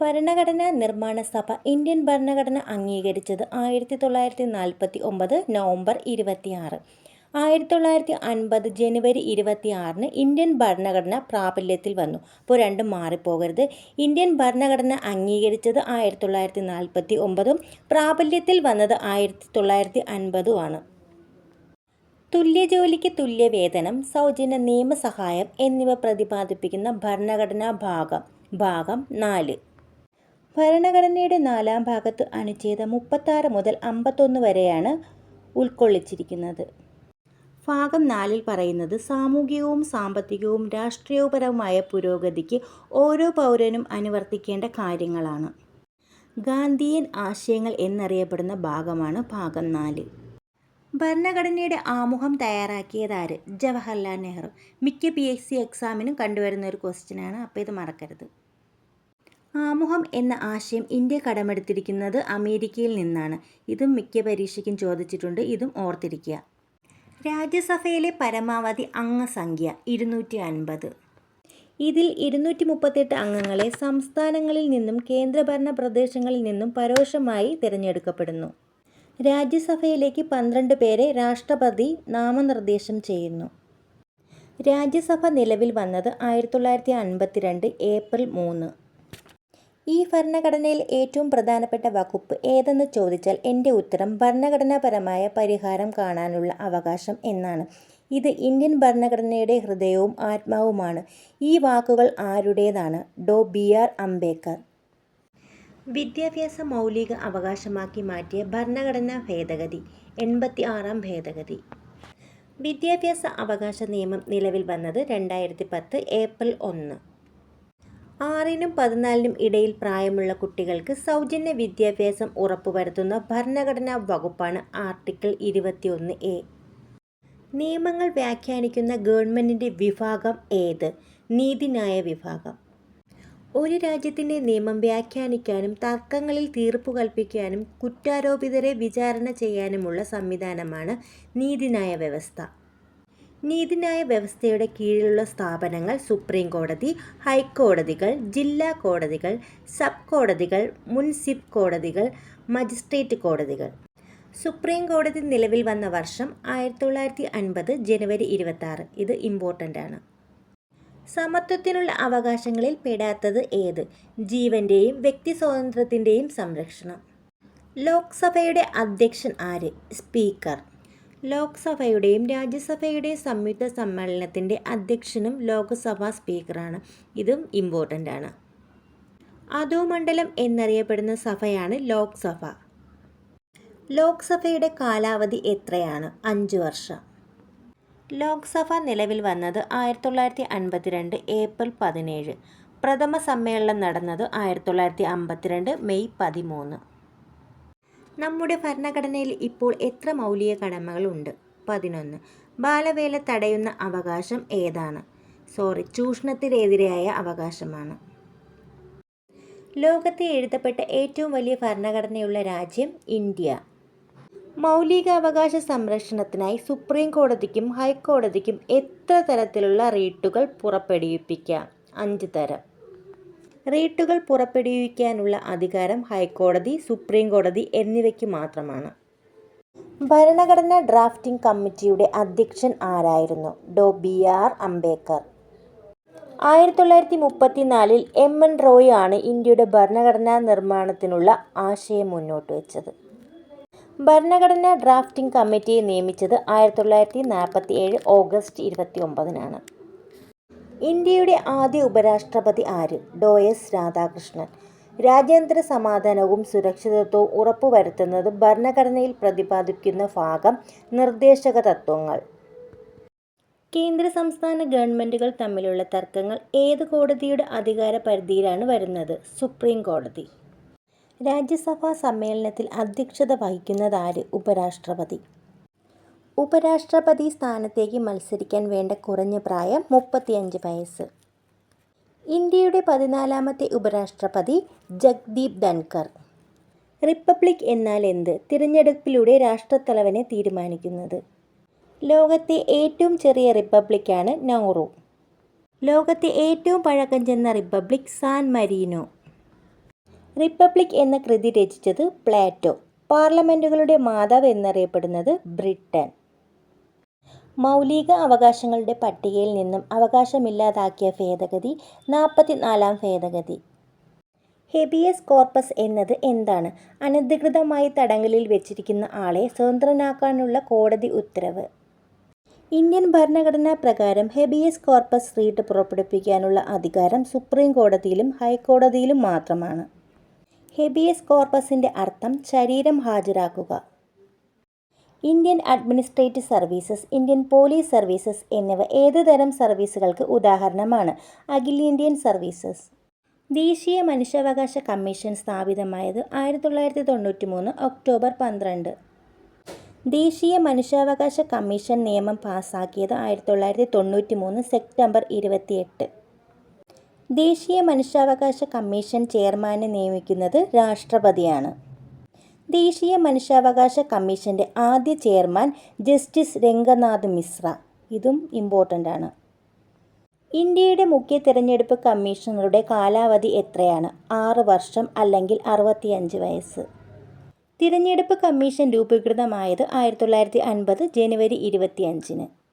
ഭരണഘടനാ നിർമ്മാണ സഭ ഇന്ത്യൻ ഭരണഘടന അംഗീകരിച്ചത് ആയിരത്തി തൊള്ളായിരത്തി നാൽപ്പത്തി ഒമ്പത് നവംബർ ഇരുപത്തിയാറ്. ആയിരത്തി തൊള്ളായിരത്തി അൻപത് ജനുവരി ഇരുപത്തി ആറിന് ഇന്ത്യൻ ഭരണഘടന പ്രാബല്യത്തിൽ വന്നു. അപ്പോൾ രണ്ടും മാറിപ്പോകരുത്. ഇന്ത്യൻ ഭരണഘടന അംഗീകരിച്ചത് ആയിരത്തി തൊള്ളായിരത്തി നാൽപ്പത്തി ഒമ്പതും പ്രാബല്യത്തിൽ വന്നത് ആയിരത്തി തൊള്ളായിരത്തി അൻപതുമാണ് തുല്യ ജോലിക്ക് തുല്യ വേതനം സൗജന്യ നിയമസഹായം എന്നിവ പ്രതിപാദിപ്പിക്കുന്ന ഭരണഘടനാ ഭാഗം ഭാഗം നാല്. ഭരണഘടനയുടെ നാലാം ഭാഗത്ത് അനുച്ഛേദം മുപ്പത്താറ് മുതൽ അമ്പത്തൊന്ന് വരെയാണ് ഉൾക്കൊള്ളിച്ചിരിക്കുന്നത്. ഭാഗം നാലിൽ പറയുന്നത് സാമൂഹികവും സാമ്പത്തികവും രാഷ്ട്രീയപരവുമായ പുരോഗതിക്ക് ഓരോ പൗരനും അനുവർത്തിക്കേണ്ട കാര്യങ്ങളാണ്. ഗാന്ധിയൻ ആശയങ്ങൾ എന്നറിയപ്പെടുന്ന ഭാഗമാണ് ഭാഗം നാല്. ഭരണഘടനയുടെ ആമുഖം തയ്യാറാക്കിയതാര് ജവഹർലാൽ നെഹ്റു. മിക്ക പി എസ് സി എക്സാമിനും കണ്ടുവരുന്ന ഒരു ക്വസ്റ്റ്യനാണ് അപ്പോൾ ഇത് മറക്കരുത്. ആമുഖം എന്ന ആശയം ഇന്ത്യ കടമെടുത്തിരിക്കുന്നത് അമേരിക്കയിൽ നിന്നാണ്. ഇതും മിക്ക പരീക്ഷയ്ക്കും ചോദിച്ചിട്ടുണ്ട്. ഇതും ഓർത്തിരിക്കുക. രാജ്യസഭയിലെ പരമാവധി അംഗസംഖ്യ ഇരുന്നൂറ്റി അൻപത് ഇതിൽ ഇരുന്നൂറ്റി മുപ്പത്തെട്ട് അംഗങ്ങളെ സംസ്ഥാനങ്ങളിൽ നിന്നും കേന്ദ്രഭരണ പ്രദേശങ്ങളിൽ നിന്നും പരോക്ഷമായി തിരഞ്ഞെടുക്കപ്പെടുന്നു. രാജ്യസഭയിലേക്ക് പന്ത്രണ്ട് പേരെ രാഷ്ട്രപതി നാമനിർദ്ദേശം ചെയ്യുന്നു. രാജ്യസഭ നിലവിൽ വന്നത് ആയിരത്തി തൊള്ളായിരത്തി അൻപത്തിരണ്ട് ഏപ്രിൽ മൂന്ന്. ഈ ഭരണഘടനയിൽ ഏറ്റവും പ്രധാനപ്പെട്ട വകുപ്പ് ഏതെന്ന് ചോദിച്ചാൽ എന്റെ ഉത്തരം ഭരണഘടനാപരമായ പരിഹാരം കാണാനുള്ള അവകാശം എന്നാണ്. ഇത് ഇന്ത്യൻ ഭരണഘടനയുടെ ഹൃദയവും ആത്മാവുമാണ്. ഈ വാക്കുകൾ ആരുടേതാണ്? ഡോ. ബി. ആർ. അംബേദ്കർ. വിദ്യാഭ്യാസ മൗലിക അവകാശമാക്കി മാറ്റിയ ഭരണഘടനാ ഭേദഗതി എൺപത്തി ആറാം ഭേദഗതി. വിദ്യാഭ്യാസ അവകാശ നിയമം നിലവിൽ വന്നത് രണ്ടായിരത്തി പത്ത് ഏപ്രിൽ ഒന്ന്. ആറിനും പതിനാലിനും ഇടയിൽ പ്രായമുള്ള കുട്ടികൾക്ക് സൗജന്യ വിദ്യാഭ്യാസം ഉറപ്പുവരുത്തുന്ന ഭരണഘടനാ വകുപ്പാണ് ആർട്ടിക്കിൾ ഇരുപത്തിയൊന്ന് എ. നിയമങ്ങൾ വ്യാഖ്യാനിക്കുന്ന ഗവൺമെന്റിന്റെ വിഭാഗം ഏത്? നീതിന്യായ വിഭാഗം. ഒരു രാജ്യത്തിന്റെ നിയമം വ്യാഖ്യാനിക്കാനും തർക്കങ്ങളിൽ തീർപ്പു കൽപ്പിക്കാനും കുറ്റാരോപിതരെ വിചാരണ ചെയ്യാനുമുള്ള സംവിധാനമാണ് നീതിന്യായ വ്യവസ്ഥ. നീതിന്യായ വ്യവസ്ഥയുടെ കീഴിലുള്ള സ്ഥാപനങ്ങൾ സുപ്രീം കോടതി ഹൈക്കോടതികൾ ജില്ലാ കോടതികൾ സബ് കോടതികൾ മുൻസിപ്പ് കോടതികൾ മജിസ്ട്രേറ്റ് കോടതികൾ. സുപ്രീം കോടതി നിലവിൽ വന്ന വർഷം ആയിരത്തി തൊള്ളായിരത്തി അൻപത് ജനുവരി ഇരുപത്തി ഇത് ഇമ്പോർട്ടന്റ് ആണ്. സമത്വത്തിനുള്ള അവകാശങ്ങളിൽ പെടാത്തത് ഏത്? ജീവന്റെയും വ്യക്തി സ്വാതന്ത്ര്യത്തിന്റെയും സംരക്ഷണം. ലോക്സഭയുടെ അധ്യക്ഷൻ ആര്? സ്പീക്കർ. ലോക്സഭയുടെയും രാജ്യസഭയുടെയും സംയുക്ത സമ്മേളനത്തിന്റെ അധ്യക്ഷനും ലോക്സഭാ സ്പീക്കറാണ്. ഇതും ഇമ്പോർട്ടന്റ് ആണ്. അധോമണ്ഡലം എന്നറിയപ്പെടുന്ന സഭയാണ് ലോക്സഭ. ലോക്സഭയുടെ കാലാവധി എത്രയാണ്? അഞ്ച് വർഷം. ലോക്സഭ നിലവിൽ വന്നത് ആയിരത്തി തൊള്ളായിരത്തി അൻപത്തിരണ്ട് ഏപ്രിൽ പതിനേഴ്. പ്രഥമ സമ്മേളനം നടന്നത് ആയിരത്തി തൊള്ളായിരത്തി അമ്പത്തിരണ്ട് മെയ് പതിമൂന്ന്. നമ്മുടെ ഭരണഘടനയിൽ ഇപ്പോൾ എത്ര മൗലിക കടമകളുണ്ട്? പതിനൊന്ന്. ബാലവേല തടയുന്ന അവകാശം ഏതാണ്? സോറി ചൂഷണത്തിനെതിരായ അവകാശമാണ്. ലോകത്തെ എഴുതപ്പെട്ട ഏറ്റവും വലിയ ഭരണഘടനയുള്ള രാജ്യം ഇന്ത്യ. മൗലികാവകാശ സംരക്ഷണത്തിനായി സുപ്രീം കോടതിക്കും ഹൈക്കോടതിക്കും എത്ര തരത്തിലുള്ള റീട്ടുകൾ പുറപ്പെടുവിപ്പിക്കാം? അഞ്ച് തരം. റീട്ടുകൾ പുറപ്പെടുവിക്കാനുള്ള അധികാരം ഹൈക്കോടതി സുപ്രീം കോടതി എന്നിവയ്ക്ക് മാത്രമാണ്. ഭരണഘടനാ ഡ്രാഫ്റ്റിംഗ് കമ്മിറ്റിയുടെ അധ്യക്ഷൻ ആരായിരുന്നു? ഡോ. ബി. ആർ. അംബേദ്കർ. ആയിരത്തി തൊള്ളായിരത്തി മുപ്പത്തിനാലിൽ എം. എൻ. റോയ് ആണ് ഇന്ത്യയുടെ ഭരണഘടനാ നിർമ്മാണത്തിനുള്ള ആശയം മുന്നോട്ട് വെച്ചത്. ഭരണഘടനാ ഡ്രാഫ്റ്റിംഗ് കമ്മിറ്റിയെ നിയമിച്ചത് ആയിരത്തി തൊള്ളായിരത്തി നാൽപ്പത്തി ഏഴ് ഓഗസ്റ്റ് ഇരുപത്തി ഒമ്പതിനാണ് ഇന്ത്യയുടെ ആദ്യ ഉപരാഷ്ട്രപതി ആര്? ഡോ. എസ്. രാധാകൃഷ്ണൻ. രാജ്യാന്തര സമാധാനവും സുരക്ഷിതത്വവും ഉറപ്പുവരുത്തുന്നത് ഭരണഘടനയിൽ പ്രതിപാദിക്കുന്ന ഭാഗം നിർദ്ദേശക തത്വങ്ങൾ. കേന്ദ്ര സംസ്ഥാന ഗവൺമെന്റുകൾ തമ്മിലുള്ള തർക്കങ്ങൾ ഏത് കോടതിയുടെ അധികാര പരിധിയിലാണ് വരുന്നത്? സുപ്രീം കോടതി. രാജ്യസഭാ സമ്മേളനത്തിൽ അധ്യക്ഷത വഹിക്കുന്നതാര് ഉപരാഷ്ട്രപതി. ഉപരാഷ്ട്രപതി സ്ഥാനത്തേക്ക് മത്സരിക്കാൻ വേണ്ട കുറഞ്ഞ പ്രായം മുപ്പത്തിയഞ്ച് വയസ്സ്. ഇന്ത്യയുടെ പതിനാലാമത്തെ ഉപരാഷ്ട്രപതി ജഗ്ദീപ് ധൻകർ റിപ്പബ്ലിക് എന്നാൽ എന്ത്? തിരഞ്ഞെടുപ്പിലൂടെ രാഷ്ട്രത്തലവനെ തീരുമാനിക്കുന്നത്. ലോകത്തെ ഏറ്റവും ചെറിയ റിപ്പബ്ലിക്കാണ് നൗറു ലോകത്തെ ഏറ്റവും പഴക്കം ചെന്ന റിപ്പബ്ലിക് സാൻ മരീനോ. റിപ്പബ്ലിക് എന്ന കൃതി രചിച്ചത് പ്ലാറ്റോ. പാർലമെന്റുകളുടെ മാതാവ് എന്നറിയപ്പെടുന്നത് ബ്രിട്ടൻ. മൗലിക അവകാശങ്ങളുടെ പട്ടികയിൽ നിന്നും അവകാശമില്ലാതാക്കിയ ഭേദഗതി നാൽപ്പത്തിനാലാം ഭേദഗതി. ഹെബിയസ് കോർപ്പസ് എന്നത് എന്താണ്? അനധികൃതമായി തടങ്കലിൽ വെച്ചിരിക്കുന്ന ആളെ സ്വതന്ത്രനാക്കാനുള്ള കോടതി ഉത്തരവ്. ഇന്ത്യൻ ഭരണഘടനാ പ്രകാരം ഹെബിയസ് കോർപ്പസ് റീട്ട് പുറപ്പെടുവിക്കാനുള്ള അധികാരം സുപ്രീം കോടതിയിലും ഹൈക്കോടതിയിലും മാത്രമാണ്. ഹെബിയസ് കോർപ്പസിന്റെ അർത്ഥം ശരീരം ഹാജരാക്കുക. Indian administrative services Indian police services എന്നിവ ഏത് തരം സർവീസുകൾക്ക് ഉദാഹരണമാണ്? അഖിലേന്ത്യൻ സർവീസസ്. ദേശീയ മനുഷ്യാവകാശ കമ്മീഷൻ സ്ഥാപിതമായത് ആയിരത്തി തൊള്ളായിരത്തി തൊണ്ണൂറ്റി മൂന്ന് ഒക്ടോബർ പന്ത്രണ്ട്. ദേശീയ മനുഷ്യാവകാശ കമ്മീഷൻ നിയമം പാസാക്കിയത് ആയിരത്തി തൊള്ളായിരത്തി തൊണ്ണൂറ്റി മൂന്ന് സെപ്റ്റംബർ ഇരുപത്തിയെട്ട്. ദേശീയ മനുഷ്യാവകാശ കമ്മീഷൻ ചെയർമാനെ നിയമിക്കുന്നത് രാഷ്ട്രപതിയാണ്. ദേശീയ മനുഷ്യാവകാശ കമ്മീഷന്റെ ആദ്യ ചെയർമാൻ ജസ്റ്റിസ് രംഗനാഥ് മിശ്ര. ഇതും ഇമ്പോർട്ടന്റ് ആണ്. ഇന്ത്യയുടെ മുഖ്യ തിരഞ്ഞെടുപ്പ് കമ്മീഷണറുടെ കാലാവധി എത്രയാണ്? ആറ് വർഷം അല്ലെങ്കിൽ അറുപത്തിയഞ്ച് വയസ്സ്. തിരഞ്ഞെടുപ്പ് കമ്മീഷൻ രൂപീകൃതമായത് ആയിരത്തി തൊള്ളായിരത്തി അൻപത് ജനുവരി ഇരുപത്തിയഞ്ചിന്.